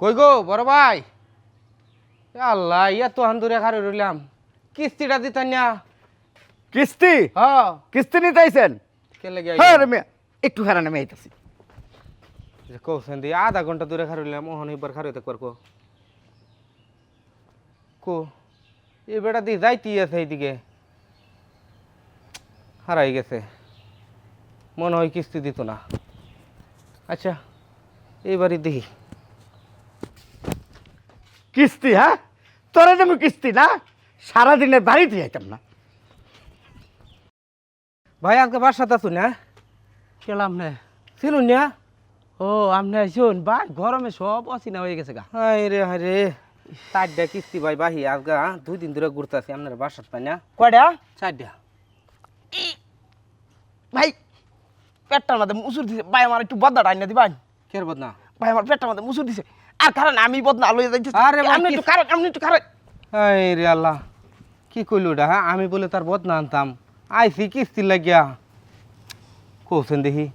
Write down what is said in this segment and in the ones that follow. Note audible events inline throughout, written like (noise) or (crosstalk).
কই গো বড় ভাই? আল্লাহ ইয়া তো হান্দুরে খারে রইলাম। কিস্তিটা দিতেন না। কিস্তি? হ কিস্তি নিতে আইছেন? কে লেগে হ্যাঁ রে মেয়ে একটু হারান আমি আইতাছি। কৌছেন দি আধা ঘণ্টা দূরে খারে রইলাম ওহন এবার খারে হইতে পারকো কো এ বেটা দি যাইতি আছে এইদিকে। হারাই গেছে। মনে হয় কিস্তি দিত না। আচ্ছা এইবারই দেখি। কিস্তি হ্যাঁ? তোরা দেবো কিস্তি না? সারাদিনের বাড়িতে যাইতাম না। ভাই আজকে বাসাতে আছো না? কেলাম নে। ছিল না? ও আমনে আইসুন। ভাই গরমে সব অচিনা হয়ে গেছে গা। হাই রে হাই রে। চারটা কিস্তি ভাই বাহি আজগা দুই দিন ধরে ঘুরতে আছি আপনার বাসার পাই না। কয়টা? চারটা। ভাই পেটটার মধ্যে মুসুর দিছে। ভাই আমার একটু বদনা ডাইনা দিবাই কের বদনা? ভাই আমার পেটটার মধ্যে মুসুর দিছে। আর কারণ আমি বদনা লইয়া যাইতেছি। আরে আপনি কি- একটু কারণ আপনি একটু কারণ হাই রে আল্লাহ কি কইল ওটা হ্যাঁ? আমি বলে তার বদনা আনতাম। আইসি কিস্তি লাগিয়া। কৌছেন দেখি।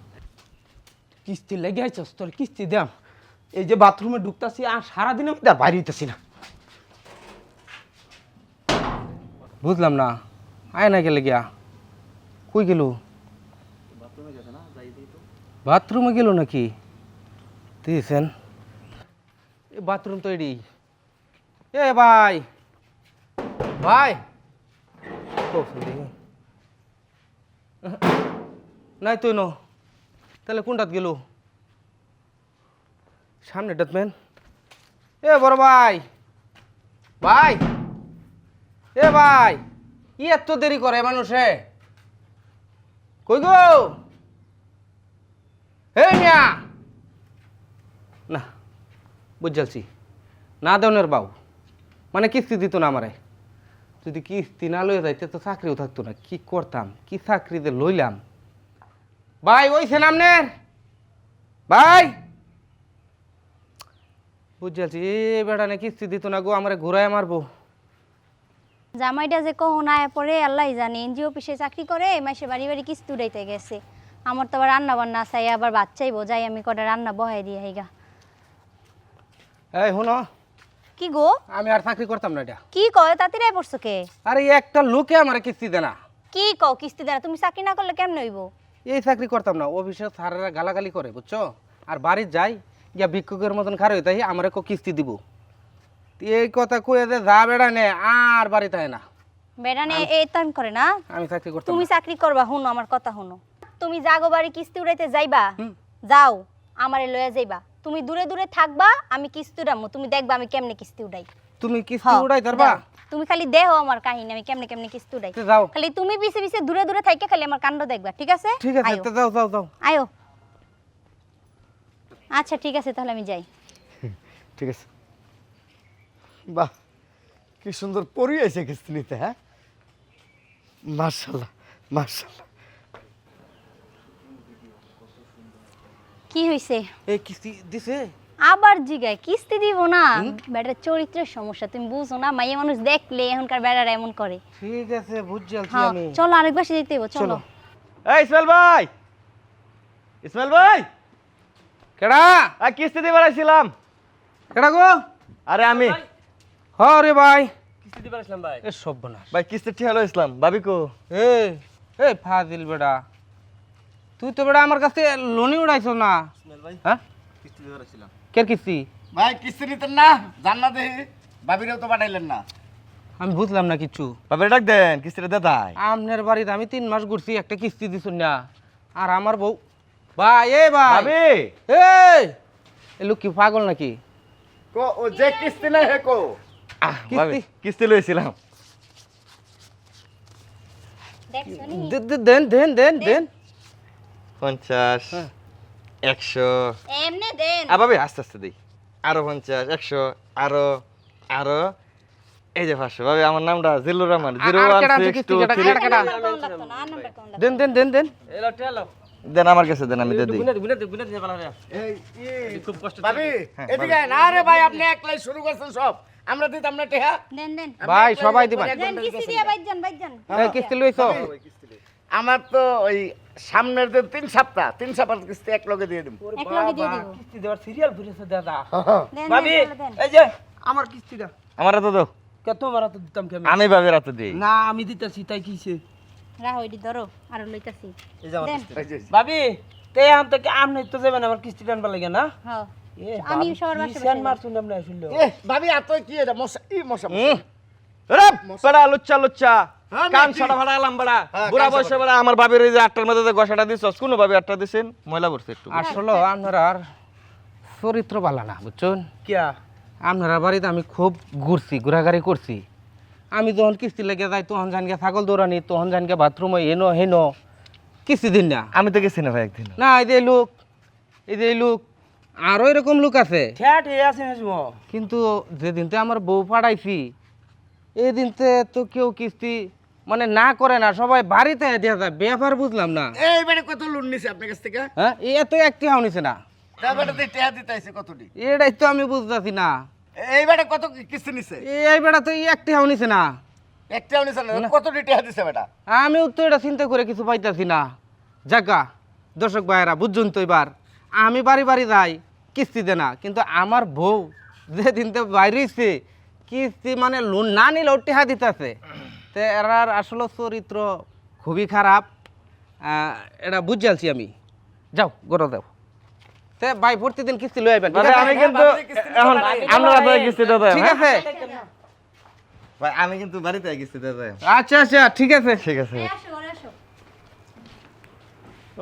কিস্তি লেগে আইছস তোর কিস্তি দাম। এই যে বাথরুমে ঢুকতাছি আর সারাদিনের মধ্যে আর বাইরে হইতেছি না। বুঝলাম না আয় না গেলে? গিয়া কই গেল বাথরুমে গেল নাকি? দিয়েছেন। বাথরুম তো এডি এ ভাই। ভাই। নাই তুই ন। তাহলে কোনটাত গেল? সামনে ডাতমেন এ বড় ভাই। ভাই। এ ভাই। ই এত দেরি করে মানুষে। কই গো? হে মিয়া। না। বুঝালছি। না দেওনের বাউ। মানে কিস্তি দিত না আমারে। যদি কিস্তি না লয়ে যাইতে তো চাকরিও থাকতো না। কি করতাম? কি চাকরিতে লইলাম? ভাই ওইছে নামনের ভাই! বুঝালছি, এ বেড়া না কিস্তি দিত না গো, আমারে ঘুরায় মারবো। জামাইটা যে কখন আয়া পরে আল্লাহ জানে। এনজিও অফিসে চাকরি করে, এই মাসে বাড়ি বাড়ি কিস্তি উড়াইতে গেছে। আমার তো আবার রান্না বান্না চাই আবার বাচ্চাই বোঝাই আমি কটা রান্না বহাই দিয়ে হাইগা এই শুনো। কি গো? আমি আর চাকরি করতাম না এটা। কি কয়? তাড়াতাড়ি আয় পড়ছো কে? আরে একটা লোকে আমার কিস্তি দেয় না। কি কও কিস্তি দেনা তুমি চাকরি না করলে কেমনে হইব? এই চাকরি করতাম না। অফিসে স্যারেরা গালাগালি করে বুঝছ? আর বাড়ির যাই গিয়া ভিক্ষুকের মতন খার হইতে আমার কো কিস্তি দিব। এই কথা কয়ে দে যা বেড়া নে আর বাড়িতে হয় না। বেড়ানে এই তান করে না। আমি চাকরি করতাম তুমি না। চাকরি করবা হুনো আমার কথা হুনো তুমি জাগো বাড়ি কিস্তি উড়াইতে যাইবা? যাও আমারে লয়ে যাইবা। তুমি দূরে দূরে থাকবা আমি কিস্তি উড়ামু। তুমি দেখবা আমি কেমনে কিস্তি উড়াই। তুমি কিস্তি হ্যাঁ, উড়াই ধরবা? তুমি খালি দেহ আমার কাহিনী আমি কেমনে কেমনে কিস্তি উড়াই। যাও। খালি তুমি পিছে পিছে দূরে দূরে থাইকে খালি আমার কাণ্ড দেখবা ঠিক আছে? ঠিক আছে যাও যাও যাও। আয়ো। আচ্ছা ঠিক আছে তাহলে আমি যাই। (laughs) ঠিক আছে। বাহ কি সুন্দর পরি আইছে কিস্তি নিতে হ্যাঁ? মার্শাল্লাহ মার্শাল্লাহ কি হইছে? এই কিস্তি দিছে? আবার জিগায় কিস্তি দিব না। বেটার চরিত্রের সমস্যা তুমি বুঝো না মাইয়া মানুষ দেখলে এখনকার বেড়ারা এমন করে। ঠিক আছে বুঝছি হ্যাঁ আমি। চলো আরেক বাসে যেতে হইব চলো। এই ইসমাইল ভাই! ইসমাইল ভাই! কেডা? আর কিস্তি দিবার আইছিলাম। কেডা গো? আরে আমি। হ রে ভাই। কিস্তি দিবার আসলাম ভাই। এ সব বনাস ভাই কিস্তি ঠিক হলো ইসলাম ভাবি কো এই এই ফাজিল বেড়া তুই তো বেড়া আমার কাছে লোনই উড়াইছ না। হ্যাঁ? কিস্তি কে কিস্তি? ভাই কিস্তি নিতেন না জান না দেখি ভাবিরেও তো পাঠাইলেন না। আমি বুঝলাম না কিছু ভাবি ডাক দেন কিস্তিটা দে তাই। আমনের বাড়িতে আমি তিন মাস ঘুরছি একটা কিস্তি দিছুন না। আর আমার বউ ভাই এ ভাই। ভাবি। এই এ লোক কি পাগল নাকি? কো ও যে কিস্তি নাই হে কো। কিস্তি? কিস্তি লইছিলাম। দেখছ নি? দে- দে- দেন দেন দেন দেন। পঞ্চাশ হ্যাঁ। একশো। এমনে দেন। আস্তে আস্তে দিই। আরও পঞ্চাশ একশো আরও আরও। এই যে পাঁচশো। ভাবি আমার নামটা Zillur Rahman. Zero one six two three. দেন দেন দেন দেন। দেন আমার কাছে দেন আমি দিয়ে দিই। এই ভাবি এদিকে না রে ভাই আপনি একলাই শুরু করছেন সব। আমরা দিতাম না টেহা। দেন দেন। ভাই সবাই দিবেন। কিস্তি দিয়া বাইজান বাইজান এই কিস্তি লইছ। আমার তো ওই সামনের যে তিন সপ্তাহ তিন সপ্তাহ কিস্তি এক লগে দিয়ে দিব এক লগে দিয়ে দিব। কিস্তি দেওয়ার সিরিয়াল ফিরেছে দাদা। ভাবি দেন, দেন, দেন। এই যে আমার কিস্তি দা আমার এত দাও। কে তোমার তো দিতাম কেমন আমি? ভাবে রাতে দিই। না আমি দিতেছি তাই কিছে রাহো এটি ধরো আর লইতাছি। এই যে, ভাবি তে আম তো কি আম নাই তো যাবেন আমার কিস্তি টানবা লাগে না? হ্যাঁ। এ আমি সেন বসে মারছুন আপনি আসলে? এ, ভাবি এত কি এটা? মশা ই মশা লুচ্চা, লুচ্চা। হ্যাঁ, কান? সাড়া এলাম বেড়া। হ্যাঁ, বুড়া কান বয়সে বেড়া, আমার বাবির এই যে আটটার মধ্যে যে গসাটা দিছস, কোনো ভাবে আটটা দিছেন? ময়লা পড়ছে একটু। আসলে আপনারা আর চরিত্র ভালো না বুঝছেন কিয়া আপনারা বাড়িতে আমি খুব ঘুরছি ঘোরাঘুরি করছি আমি যখন কিস্তি লেগে যাই তখন জানকে ছাগল দৌড়ানি তখন জানকে বাথরুমে এনো হেনো কিস্তি দিন না আমি তো গেছি না ভাই একদিন না এই যে লোক এই যে লোক আরও এরকম লোক আছে কিন্তু কিন্তু যেদিনতে আমার বউ পাঠাইছি এই দিনতে তো কেউ কিস্তি মানে না করে না সবাই বাড়িতে দেওয়া যায় ব্যাপার বুঝলাম না। এই এইবারে কত লোন নিছে আপনার কাছ থেকে? হ্যাঁ এ তো একটি হাউনিছে না। তারপরে তো টেহা দিতে আইছে কতটি? এটাই তো আমি বুঝতাছি না। এই এইবারে কত কিস্তি নিছে? এই বেড়া তো একটি হাউনিছে না। একটাও নিছে না কতটি টেহা দিছে বেটা? আমিও তো এটা চিন্তা করে কিছু পাইতাছি না। জাগা দর্শক ভাইয়েরা বুঝুন তো এবার। আমি বাড়ি বাড়ি যাই কিস্তি দে না কিন্তু আমার বউ যেদিন তো বাইরেছে কিস্তি মানে লোন না নিলেও টেহা দিতেছে। তো এরার আসলে চরিত্র খুবই খারাপ। এটা বুঝালছি আমি। যাও গরো যাও তে ভাই প্রতিদিন কিস্তি লই আইবেন ঠিক মানে আছে? আমি কিন্তু এখন আমরা তো কিস্তি দাদা ঠিক আছে। ভাই আমি কিন্তু বাড়িতে কিস্তি দাদা আচ্ছা আচ্ছা ঠিক আছে। ঠিক আছে। আসো আসো।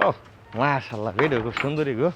ও মাশাআল্লাহ ভিডিও খুব সুন্দরই গো।